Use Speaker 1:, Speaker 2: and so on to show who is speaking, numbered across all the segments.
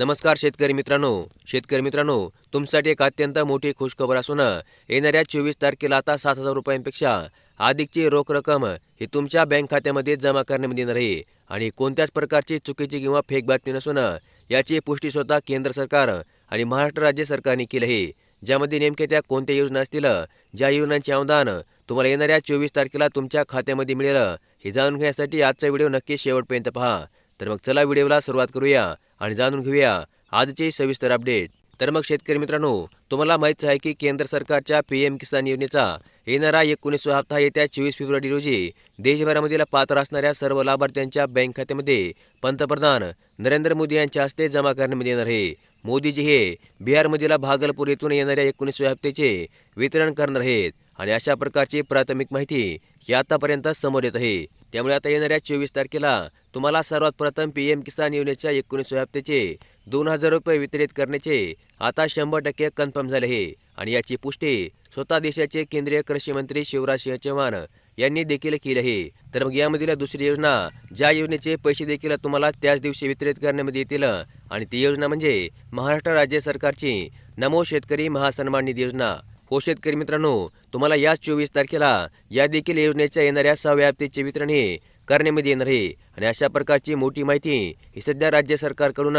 Speaker 1: नमस्कार शेतकरी मित्रांनो. शेतकरी मित्रांनो तुमच्यासाठी एक अत्यंत मोठी खुशखबर असून येणाऱ्या चोवीस तारखेला आता सात हजार रुपयांपेक्षा अधिकची रोख रक्कम ही तुमच्या बँक खात्यामध्ये जमा करण्यामध्ये येणार आहे. आणि कोणत्याच प्रकारची चुकीची किंवा फेक बातमी नसून याची पुष्टी स्वतः केंद्र सरकार आणि महाराष्ट्र राज्य सरकारने केली आहे. ज्यामध्ये नेमक्या त्या कोणत्या योजना असतील? ज्या योजनांचे अनुदान तुम्हाला येणाऱ्या चोवीस तारखेला तुमच्या खात्यामध्ये मिळेल हे जाणून घेण्यासाठी आजचा व्हिडिओ नक्की शेवटपर्यंत पहा. तर मग चला व्हिडिओला सुरुवात करूया आणि जाणून घेऊया आजचे सविस्तर अपडेट. तर मग शेतकरी मित्रांनो तुम्हाला माहीतच आहे की केंद्र सरकारच्या पी एम किसान योजनेचा येणारा एकोणीसवा हप्ता येत्या चोवीस फेब्रुवारी रोजी देशभरामधील पात्र असणाऱ्या सर्व लाभार्थ्यांच्या बँक खात्यामध्ये पंतप्रधान नरेंद्र मोदी यांच्या हस्ते जमा करण्यामध्ये येणार आहे. मोदीजी हे बिहारमधील भागलपूर येथून येणाऱ्या एकोणीसव्या हप्त्याचे वितरण करणार आहेत आणि अशा प्रकारची प्राथमिक माहिती ही आतापर्यंत समोर येत आहे. त्यामुळे आता येणाऱ्या चोवीस तारखेला तुम्हाला सर्वात प्रथम पी एम किसान योजनेच्या एकोणीसव्या हप्त्याचे दोन हजार रुपये वितरित करण्याचे आता शंभर टक्के कन्फर्म झाले आहे. आणि याची पुष्टी स्वतः देशाचे केंद्रीय कृषी मंत्री शिवराज सिंह चौहान यांनी देखील केली आहे. तर मग यामधील दुसरी योजना ज्या योजनेचे पैसे देखील तुम्हाला त्याच दिवशी वितरित करण्यामध्ये येतील आणि ती योजना म्हणजे महाराष्ट्र राज्य सरकारची नमो शेतकरी महासन्मान निधी योजना. हो शेतकरी मित्रांनो तुम्हाला याच चोवीस तारखेला या देखील योजनेच्या येणाऱ्या सहाव्या हप्त्याचे वितरण हे करण्यामध्ये येणार आहे. आणि अशा प्रकारची मोठी माहिती ही सध्या राज्य सरकारकडून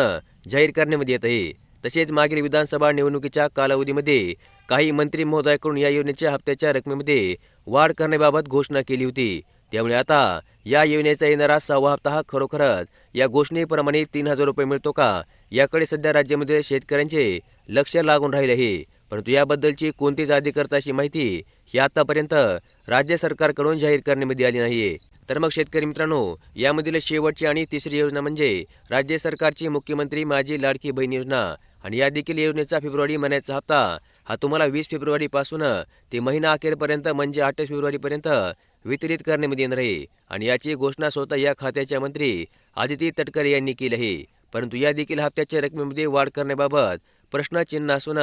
Speaker 1: जाहीर करण्यामध्ये येत आहे. तसेच मागील विधानसभा निवडणुकीच्या कालावधीमध्ये काही मंत्री महोदयाकडून या योजनेच्या हप्त्याच्या रकमेमध्ये वाढ करण्याबाबत घोषणा केली होती. त्यामुळे आता या योजनेचा येणारा सहावा हप्ता हा खरोखरच या घोषणेप्रमाणे तीन हजार रुपये मिळतो का? याकडे सध्या राज्यामध्ये शेतकऱ्यांचे लक्ष लागून राहिले आहे. परंतु याबद्दलची कोणतीच अधिकृत अशी माहिती ही आतापर्यंत राज्य सरकारकडून जाहीर करण्यामध्ये आली नाहीये तर मग शेतकरी मित्रांनो यामधील शेवटची आणि तिसरी योजना म्हणजे राज्य सरकारची मुख्यमंत्री माझी लाडकी बहीण योजना. आणि या देखील योजनेचा फेब्रुवारी महिन्याचा हप्ता हा तुम्हाला वीस फेब्रुवारीपासून ते महिना अखेरपर्यंत म्हणजे अठ्ठावीस फेब्रुवारीपर्यंत वितरित करण्यामध्ये येणार आहे. आणि याची घोषणा स्वतः या खात्याच्या मंत्री आदिती तटकरे यांनी केली आहे. परंतु या देखील हप्त्याच्या रकमेमध्ये वाढ करण्याबाबत प्रश्नचिन्ह असून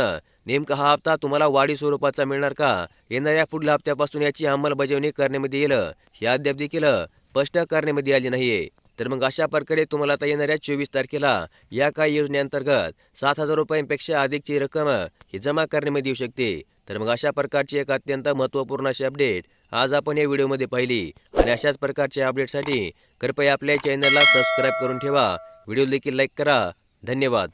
Speaker 1: नेमका हा हप्ता तुम्हाला वाढी स्वरूपाचा मिळणार का? येणाऱ्या पुढल्या हप्त्यापासून याची अंमलबजावणी करण्यामध्ये येईल. हे अद्याप देखील स्पष्ट करण्यामध्ये आली नाहीये. तर मग अशा प्रकारे तुम्हाला आता येणाऱ्या चोवीस तारखेला या काही योजनेअंतर्गत सात हजार रुपयांपेक्षा अधिकची रक्कम ही जमा करण्यामध्ये येऊ शकते. तर मग अशा प्रकारची एक अत्यंत महत्त्वपूर्ण अशी अपडेट आज आपण या व्हिडिओमध्ये पाहिली. आणि अशाच प्रकारच्या अपडेटसाठी कृपया आपल्या चॅनलला सबस्क्राईब करून ठेवा. व्हिडिओ देखील लाईक करा. धन्यवाद.